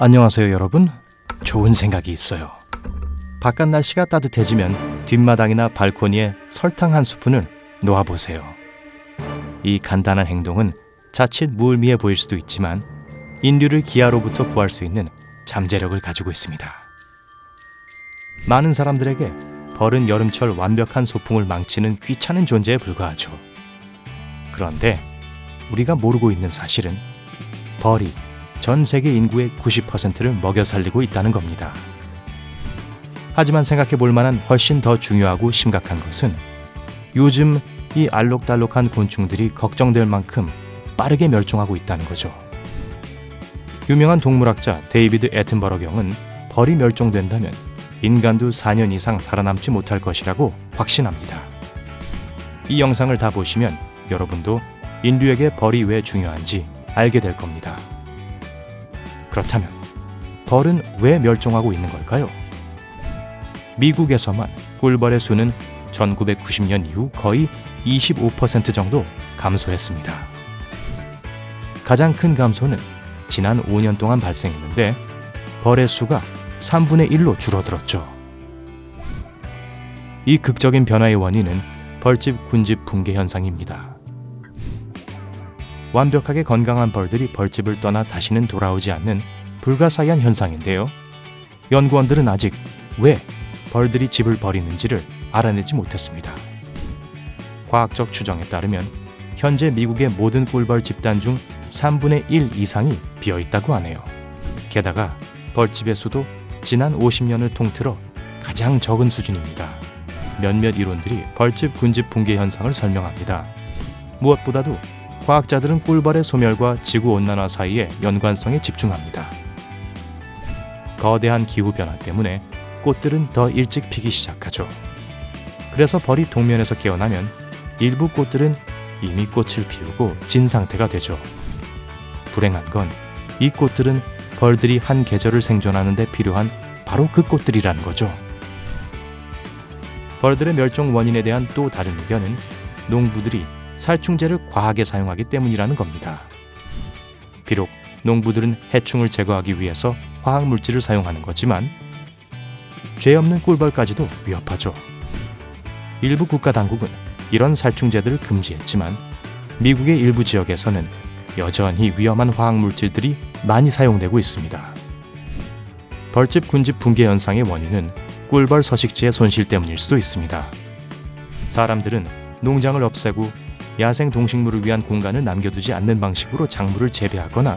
안녕하세요, 여러분. 좋은 생각이 있어요. 바깥 날씨가 따뜻해지면 뒷마당이나 발코니에 설탕 한 스푼을 놓아 보세요. 이 간단한 행동은 자칫 무의미해 보일 수도 있지만 인류를 기아로부터 구할 수 있는 잠재력을 가지고 있습니다. 많은 사람들에게 벌은 여름철 완벽한 소풍을 망치는 귀찮은 존재에 불과하죠. 그런데 우리가 모르고 있는 사실은 벌이 전 세계 인구의 90%를 먹여 살리고 있다는 겁니다. 하지만 생각해 볼 만한 훨씬 더 중요하고 심각한 것은 요즘 이 알록달록한 곤충들이 걱정될 만큼 빠르게 멸종하고 있다는 거죠. 유명한 동물학자 데이비드 애튼버러 경은 벌이 멸종된다면 인간도 4년 이상 살아남지 못할 것이라고 확신합니다. 이 영상을 다 보시면 여러분도 인류에게 벌이 왜 중요한지 알게 될 겁니다. 그렇다면 벌은 왜 멸종하고 있는 걸까요? 미국에서만 꿀벌의 수는 1990년 이후 거의 25% 정도 감소했습니다. 가장 큰 감소는 지난 5년 동안 발생했는데 벌의 수가 3분의 1로 줄어들었죠. 이 극적인 변화의 원인은 벌집 군집 붕괴 현상입니다. 완벽하게 건강한 벌들이 벌집을 떠나 다시는 돌아오지 않는 불가사의한 현상인데요. 연구원들은 아직 왜 벌들이 집을 버리는지를 알아내지 못했습니다. 과학적 추정에 따르면 현재 미국의 모든 꿀벌 집단 중 3분의 1 이상이 비어 있다고 하네요. 게다가 벌집의 수도 지난 50년을 통틀어 가장 적은 수준입니다. 몇몇 이론들이 벌집 군집 붕괴 현상을 설명합니다. 무엇보다도 과학자들은 꿀벌의 소멸과 지구 온난화 사이의 연관성에 집중합니다. 거대한 기후 변화 때문에 꽃들은 더 일찍 피기 시작하죠. 그래서 벌이 동면에서 깨어나면 일부 꽃들은 이미 꽃을 피우고 진 상태가 되죠. 불행한 건 이 꽃들은 벌들이 한 계절을 생존하는 데 필요한 바로 그 꽃들이라는 거죠. 벌들의 멸종 원인에 대한 또 다른 의견은 농부들이 살충제를 과하게 사용하기 때문이라는 겁니다. 비록 농부들은 해충을 제거하기 위해서 화학 물질을 사용하는 거지만 죄 없는 꿀벌까지도 위협하죠. 일부 국가 당국은 이런 살충제들을 금지했지만 미국의 일부 지역에서는 여전히 위험한 화학 물질들이 많이 사용되고 있습니다. 벌집 군집 붕괴 현상의 원인은 꿀벌 서식지의 손실 때문일 수도 있습니다. 사람들은 농장을 없애고 야생 동식물을 위한 공간을 남겨두지 않는 방식으로 작물을 재배하거나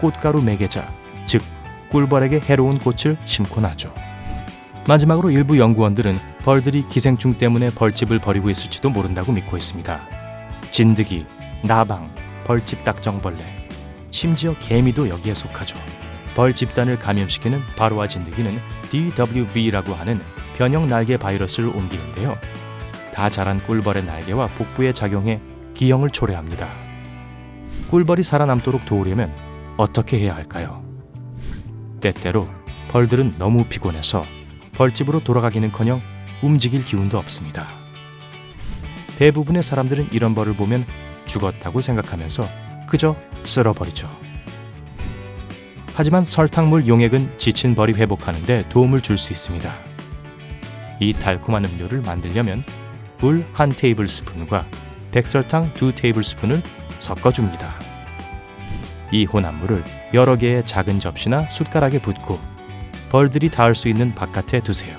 꽃가루 매개자, 즉 꿀벌에게 해로운 꽃을 심곤 하죠. 마지막으로 일부 연구원들은 벌들이 기생충 때문에 벌집을 버리고 있을지도 모른다고 믿고 있습니다. 진드기, 나방, 벌집 딱정벌레, 심지어 개미도 여기에 속하죠. 벌 집단을 감염시키는 바로와 진드기는 DWV라고 하는 변형 날개 바이러스를 옮기는데요. 다 자란 꿀벌의 날개와 복부에 작용해 기형을 초래합니다. 꿀벌이 살아남도록 도우려면 어떻게 해야 할까요? 때때로 벌들은 너무 피곤해서 벌집으로 돌아가기는커녕 움직일 기운도 없습니다. 대부분의 사람들은 이런 벌을 보면 죽었다고 생각하면서 그저 쓸어버리죠. 하지만 설탕물 용액은 지친 벌이 회복하는 데 도움을 줄 수 있습니다. 이 달콤한 음료를 만들려면 물한 테이블 스푼과 백설탕 두 테이블 스푼을 섞어줍니다. 이 혼합물을 여러 개의 작은 접시나 숟가락에 붓고 벌들이 닿을 수 있는 바깥에 두세요.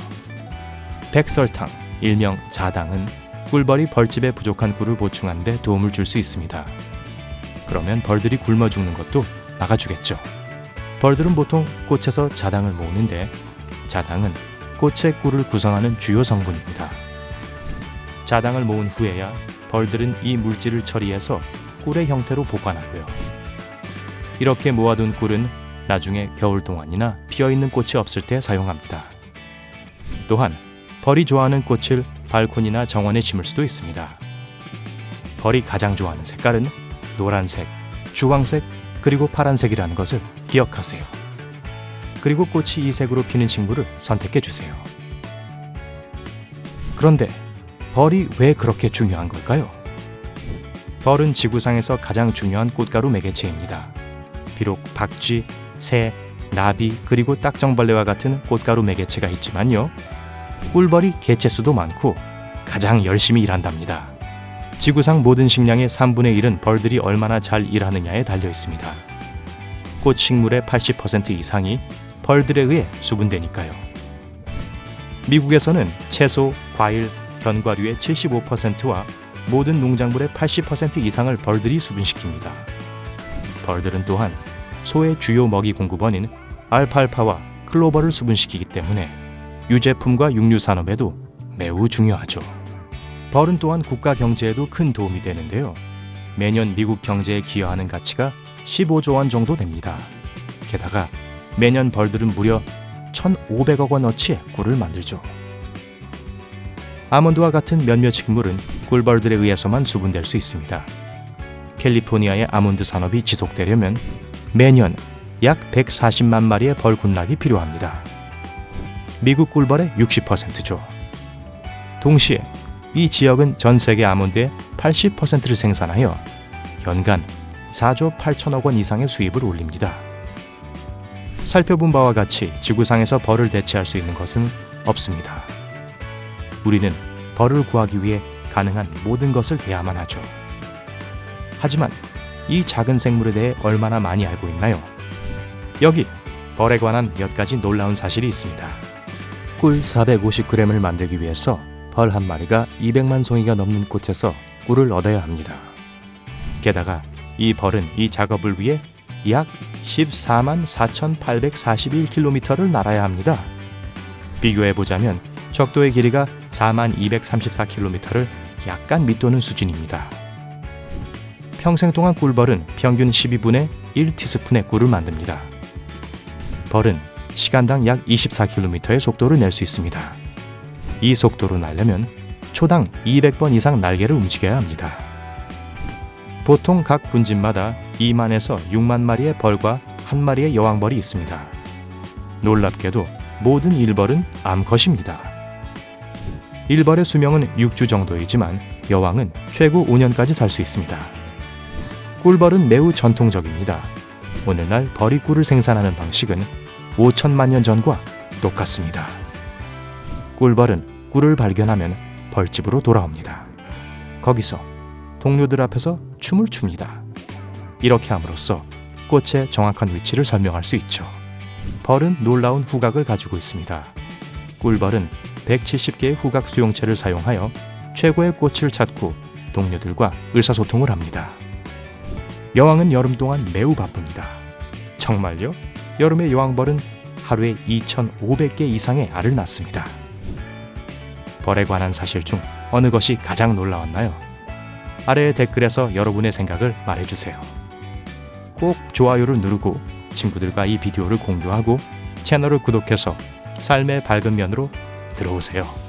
백설탕, 일명 자당은 꿀벌이 벌집에 부족한 꿀을 보충하는 데 도움을 줄 수 있습니다. 그러면 벌들이 굶어 죽는 것도 막아주겠죠. 벌들은 보통 꽃에서 자당을 모으는데 자당은 꽃의 꿀을 구성하는 주요 성분입니다. 자당을 모은 후에야 벌들은 이 물질을 처리해서 꿀의 형태로 보관하고요. 이렇게 모아둔 꿀은 나중에 겨울 동안이나 피어 있는 꽃이 없을 때 사용합니다. 또한 벌이 좋아하는 꽃을 발코니나 정원에 심을 수도 있습니다. 벌이 가장 좋아하는 색깔은 노란색, 주황색, 그리고 파란색이라는 것을 기억하세요. 그리고 꽃이 이 색으로 피는 식물을 선택해 주세요. 그런데 벌이 왜 그렇게 중요한 걸까요? 벌은 지구상에서 가장 중요한 꽃가루 매개체입니다. 비록 박쥐, 새, 나비 그리고 딱정벌레와 같은 꽃가루 매개체가 있지만요. 꿀벌이 개체수도 많고 가장 열심히 일한답니다. 지구상 모든 식량의 3분의 1은 벌들이 얼마나 잘 일하느냐에 달려 있습니다. 꽃 식물의 80% 이상이 벌들에 의해 수분되니까요. 미국에서는 채소, 과일, 견과류의 75%와 모든 농작물의 80% 이상을 벌들이 수분시킵니다. 벌들은 또한 소의 주요 먹이 공급원인 알팔파와 클로버를 수분시키기 때문에 유제품과 육류 산업에도 매우 중요하죠. 벌은 또한 국가 경제에도 큰 도움이 되는데요. 매년 미국 경제에 기여하는 가치가 15조 원 정도 됩니다. 게다가 매년 벌들은 무려 1,500억 원어치의 꿀을 만들죠. 아몬드와 같은 몇몇 식물은 꿀벌들에 의해서만 수분될 수 있습니다. 캘리포니아의 아몬드 산업이 지속되려면 매년 약 140만 마리의 벌 군락이 필요합니다. 미국 꿀벌의 60%죠. 동시에 이 지역은 전 세계 아몬드의 80%를 생산하여 연간 4조 8천억 원 이상의 수입을 올립니다. 살펴본 바와 같이 지구상에서 벌을 대체할 수 있는 것은 없습니다. 우리는 벌을 구하기 위해 가능한 모든 것을 해야만 하죠. 하지만 이 작은 생물에 대해 얼마나 많이 알고 있나요? 여기 벌에 관한 몇 가지 놀라운 사실이 있습니다. 꿀 450g을 만들기 위해서 벌 한 마리가 200만 송이가 넘는 꽃에서 꿀을 얻어야 합니다. 게다가 이 벌은 이 작업을 위해 약 14만 4,841km를 날아야 합니다. 비교해 보자면 적도의 길이가 4만 234km를 약간 밑도는 수준입니다. 평생 동안 꿀벌은 평균 12분의 1티스푼의 꿀을 만듭니다. 벌은 시간당 약 24km의 속도를 낼 수 있습니다. 이 속도로 날려면 초당 200번 이상 날개를 움직여야 합니다. 보통 각 분진마다 2만에서 6만 마리의 벌과 한 마리의 여왕벌이 있습니다. 놀랍게도 모든 일벌은 암컷입니다. 일벌의 수명은 6주 정도이지만 여왕은 최고 5년까지 살 수 있습니다. 꿀벌은 매우 전통적입니다. 오늘날 벌이 꿀을 생산하는 방식은 5천만 년 전과 똑같습니다. 꿀벌은 꿀을 발견하면 벌집으로 돌아옵니다. 거기서 동료들 앞에서 춤을 춥니다. 이렇게 함으로써 꽃의 정확한 위치를 설명할 수 있죠. 벌은 놀라운 후각을 가지고 있습니다. 꿀벌은 170개의 후각 수용체를 사용하여 최고의 꽃을 찾고 동료들과 의사소통을 합니다. 여왕은 여름 동안 매우 바쁩니다. 정말요? 여름의 여왕벌은 하루에 2,500개 이상의 알을 낳습니다. 벌에 관한 사실 중 어느 것이 가장 놀라웠나요? 아래 댓글에서 여러분의 생각을 말해주세요. 꼭 좋아요를 누르고 친구들과 이 비디오를 공유하고 채널을 구독해서 삶의 밝은 면으로 들어오세요.